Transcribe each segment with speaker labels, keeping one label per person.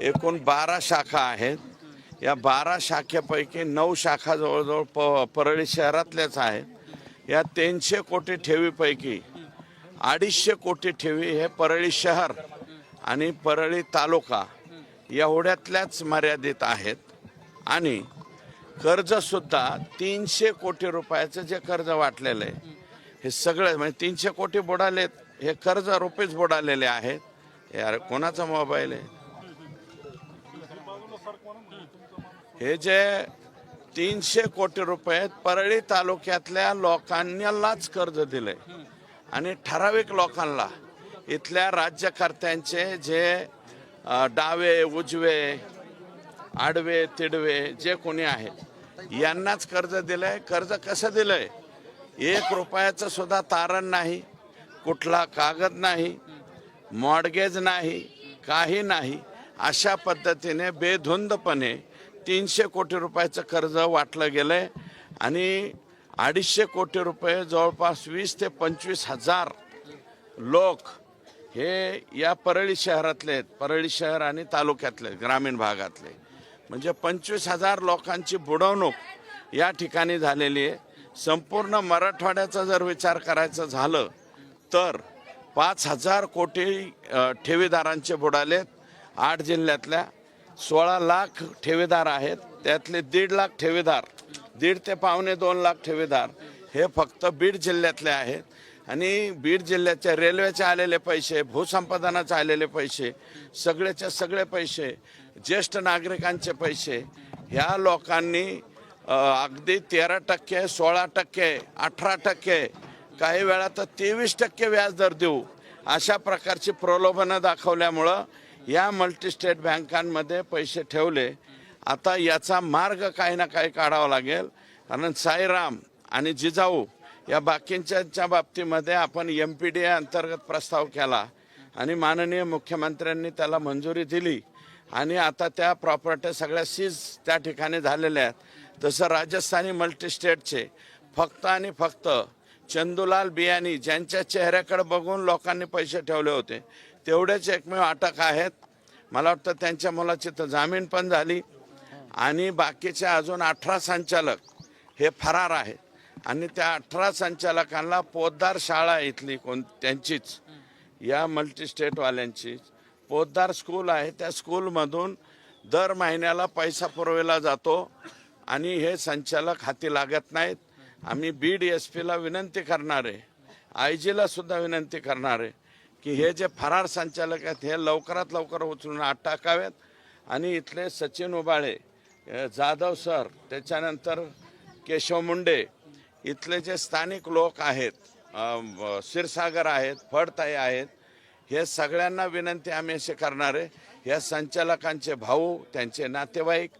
Speaker 1: एकूण बारा शाखा आहेत. या बारा शाखेपैकी नऊ शाखा जवळजवळ प परळी शहरातल्याच आहेत. या तीनशे कोटी ठेवीपैकी अडीचशे कोटी ठेवी हे परळी शहर आणि परळी तालुका एवढ्यातल्याच मर्यादित आहेत. आणि कर्जसुद्धा तीनशे कोटी रुपयाचं जे कर्ज वाटलेलं आहे हे सगळं म्हणजे तीनशे कोटी बुडालेत हे कर्ज रुपीच बुडालेले आहेत. यार कोणाचा मोबाईल आहे? हे जे तीनशे कोटी रुपये परळी तालुक्यातल्या लोकांनाच कर्ज दिले. आणि ठराविक लोकांना इथल्या राज्यकर्त्यांचे जे डावे उजवे आडवे तिडवे जे कोणी आहेत यांनाच कर्ज दिलंय. कर्ज कसं दिलंय? एक रुपयाचं सुद्धा तारण नाही कुठला कागद नाही मॉडगेज नाही काही नाही. अशा पद्धतीने बेधुंदपणे तीनशे कोटी रुपयाचं कर्ज वाटलं गेलंय आणि अडीचशे कोटी रुपये जवळपास वीस ते पंचवीस हजार लोक हे या परळी शहरातले आहेत. परळी शहर आणि तालुक्यातले ग्रामीण भागातले म्हणजे पंचवीस हजार लोकांची बुडवणूक या ठिकाणी झालेली आहे. संपूर्ण मराठवाड्याचा जर विचार करायचं झालं तर पाच हजार कोटी ठेवीदारांचे बुडालेत आठ जिल्ह्यातल्या सोळा लाख ठेवीदार आहेत. त्यातले दीड लाख ठेवीदार दीड ते पावणे दोन लाख ठेवीदार हे फक्त बीड जिल्ह्यातले आहेत. आणि बीड जिल्ह्याच्या रेल्वेचे आलेले पैसे भूसंपादनाचे आलेले पैसे सगळेचे सगळे पैसे ज्येष्ठ नागरिकांचे पैसे ह्या लोकांनी अगदी तेरा टक्के सोळा टक्के अठरा टक्के काही वेळा तर तेवीस टक्के व्याजदर देऊ अशा प्रकारची प्रलोभनं दाखवल्यामुळं या मल्टीस्टेट बँकांमध्ये पैसे ठेवले. आता याचा मार्ग काही ना काही काढावा लागेल. कारण साईराम आणि जिजाऊ या बाकींच्या बाबतीमध्ये आपण एम पी डी अंतर्गत प्रस्ताव केला. आणि माननीय मुख्यमंत्र्यांनी त्याला मंजुरी दिली. आणि आता त्या प्रॉपर्ट्या सगळ्या सीज त्या ठिकाणी झालेल्या आहेत. तसं राजस्थानी मल्टीस्टेटचे फक्त आणि फक्त चंदूलाल बियानी ज्यांच्या चेहऱ्याकडे बघून लोकांनी पैसे ठेवले होते तेवढेच एकमेव अटक आहेत. मला वाटतं त्यांच्या मुलाची तर जामीन पण झाली. आणि बाकीचे अजून अठरा संचालक हे फरार आहेत. आणि त्या अठरा संचालकांना पोद्दार शाळा इथली कोण त्यांचीच. या मल्टीस्टेटवाल्यांची. पोद्दार स्कूल आहे. त्या स्कूलमधून दर महिन्याला पैसा पुरविला जातो. आणि हे संचालक हाती लागत नाहीत. आम्ही बीड एस पीला विनंती करणार आहे. आय जीला सुद्धा विनंती करणार आहे. की हे जे फरार संचालक आहेत हे लवकरात लवकर उचलून आत टाकावेत आणि इथले सचिन उबाळे जाधव सर त्याच्यानंतर केशव मुंडे इथले जे स्थानिक लोक आहेत अ, क्षीरसागर आहेत फडताई आहेत हे सगळ्यांना विनंती आम्ही असे करणार आहे. या संचालकांचे भाऊ त्यांचे नातेवाईक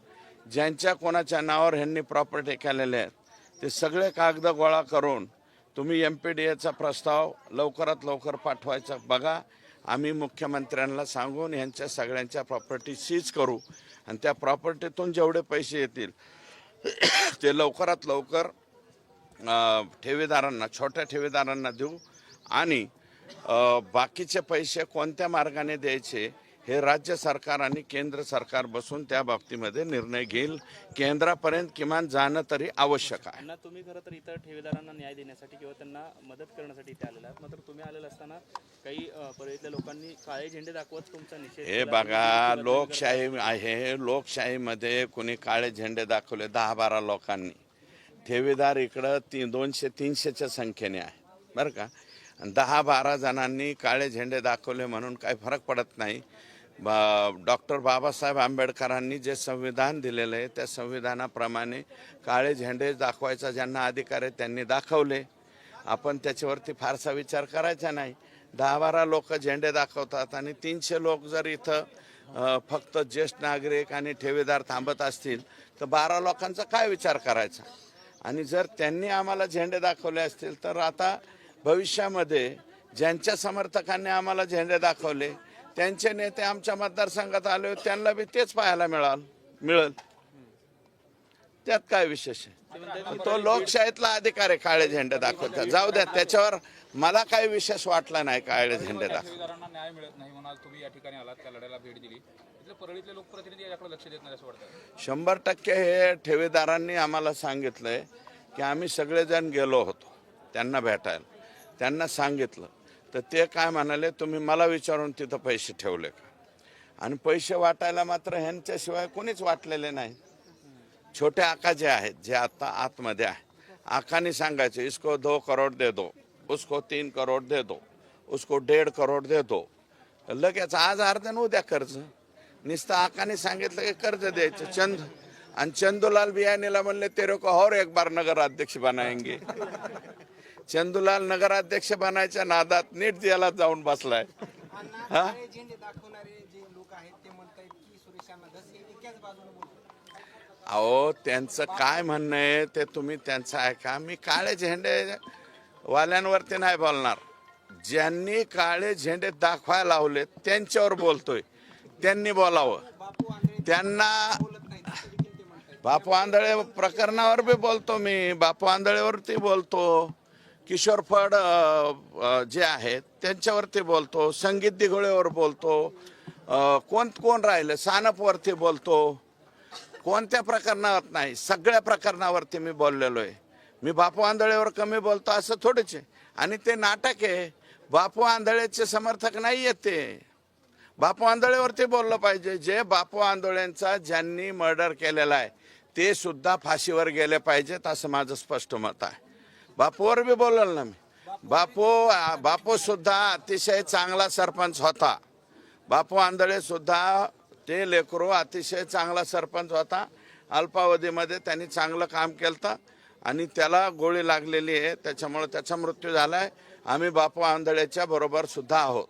Speaker 1: ज्यांच्या कोणाच्या नावावर ह्यांनी प्रॉपर्टी केलेल्या आहेत ते सगळे कागद गोळा करून तुम्ही एम पी डी एचा प्रस्ताव लवकरात लवकर पाठवायचा. बघा आम्ही मुख्यमंत्र्यांना सांगून ह्यांच्या सगळ्यांच्या प्रॉपर्टी सीज करू आणि त्या प्रॉपर्टीतून जेवढे पैसे येतील ते लवकरात लवकर ठेवीदारांना छोट्या ठेवीदारांना देऊ. आणि बाकीचे पैसे कोणत्या मार्गाने द्यायचे हे राज्य सरकार आणि केंद्र सरकार बसून त्या बाबतीमध्ये निर्णय घेईल. केंद्रापर्यंत किमान जाणं तरी आवश्यक आहे.
Speaker 2: तुम्ही खरं तर इतर ठेवीदारांना न्याय देण्यासाठी किंवा त्यांना मदत करण्यासाठी इथे आलेला आहात. मात्र तुम्ही आलेला असताना काही परळीतल्या लोकांनी काळे झेंडे दाखवत तुमचा निषेध
Speaker 1: हे. बघा लोकशाही आहे. लोकशाहीमध्ये कोणी काळे झेंडे दाखवले दहा बारा लोकांनी. ठेवीदार इकडं ती दोनशे तीनशेच्या संख्येने आहे. बरं का? आणि दहा बारा जणांनी काळे झेंडे दाखवले म्हणून काही फरक पडत नाही. डॉक्टर बाबासाहेब आंबेडकरांनी जे संविधान दिलेलं आहे त्या संविधानाप्रमाणे काळे झेंडे दाखवायचा ज्यांना अधिकार आहे त्यांनी दाखवले. आपण त्याच्यावरती फारसा विचार करायचा नाही. दहा बारा लोक झेंडे दाखवतात आणि तीनशे लोक जर इथं फक्त ज्येष्ठ नागरिक आणि ठेवीदार थांबत असतील तर बारा लोकांचा काय विचार करायचा? आणि जर त्यांनी आम्हाला झेंडे दाखवले असतील तर आता भविष्यामध्ये ज्यांच्या समर्थकांनी आम्हाला झेंडे दाखवले त्यांचे नेते आमच्या मतदारसंघात आले होते, त्यांना बी तेच पाहायला मिळाल मिळेल. त्यात काय विशेष आहे? तो लोकशाहीतला अधिकार आहे काळे झेंडे दाखवता. जाऊ द्या त्याच्यावर मला काही विशेष वाटला नाही काळे झेंडे
Speaker 3: न्याय मिळत नाही म्हणाल तुम्ही या ठिकाणी आलात त्या लढ्याला भेट दिली. इथले परळीतले लोकप्रतिनिधी याकडे लक्ष देत नाही असं वाटतं
Speaker 1: शंभर टक्के हे ठेवीदारांनी आम्हाला सांगितलंय की आम्ही सगळेजण गेलो होतो त्यांना भेटायला. त्यांना सांगितलं. तर ते काय म्हणाले तुम्ही मला विचारून तिथं पैसे ठेवले का? आणि पैसे वाटायला मात्र ह्यांच्याशिवाय कोणीच वाटलेले नाही. छोटे आका जे आहेत जे आता आतमध्ये आहे आकाने सांगायचे इसको दो करोड दे दो उसको तीन करोड दे दो उसको डेढ़ करोड दे दो. लगेच आज अर्ध उद्या कर्ज. नुसतं आकाने सांगितलं की कर्ज द्यायचं चंद. आणि चंदूलाल बियाणीला म्हणले तेरे को और एक बार नगर अध्यक्ष बनाएंगे. चंदूलाल नगराध्यक्ष बनायच्या नादात नीट याला जाऊन बसलाय. हा?
Speaker 4: हे
Speaker 1: अहो त्यांचं काय म्हणणं आहे ते तुम्ही त्यांचं ऐका. मी काळे झेंडे वाल्यांवरती नाही बोलणार. ज्यांनी काळे झेंडे दाखवायला लावले त्यांच्यावर बोलतोय. त्यांनी बोलावं. त्यांना बापू आंधळे प्रकरणावर बी बोलतो मी. बापू आंधळेवरती बोलतो. किशोर फड जे आहेत त्यांच्यावरती बोलतो. संगीत दिघोळेवर बोलतो. कोण कोण राहिलं? सानपवरती बोलतो. कोणत्या प्रकरणावर नाही? सगळ्या प्रकरणावरती मी बोललेलो आहे. मी बापू आंधळेवर कमी बोलतो असं थोडेच आहे. आणि ते नाटक आहे. बापू आंधळेचे समर्थक नाही आहेत ते. बापू आंधळेवरती बोललं पाहिजे. जे बापू आंधळेंचा ज्यांनी मर्डर केलेला आहे ते सुद्धा फाशीवर गेले पाहिजेत असं माझं स्पष्ट मत आहे. बापूवर बी बोलल ना मी. बापू बापू सुद्धा अतिशय चांगला सरपंच होता. बापू आंधळे सुद्धा ते लेकरू अतिशय चांगला सरपंच होता. अल्पावधीमध्ये त्यांनी चांगलं काम केलं आणि त्याला गोळी लागलेली आहे. त्याच्यामुळे त्याचा मृत्यू झाला आहे आम्ही बापू आंधळेच्या बरोबर सुद्धा आहोत.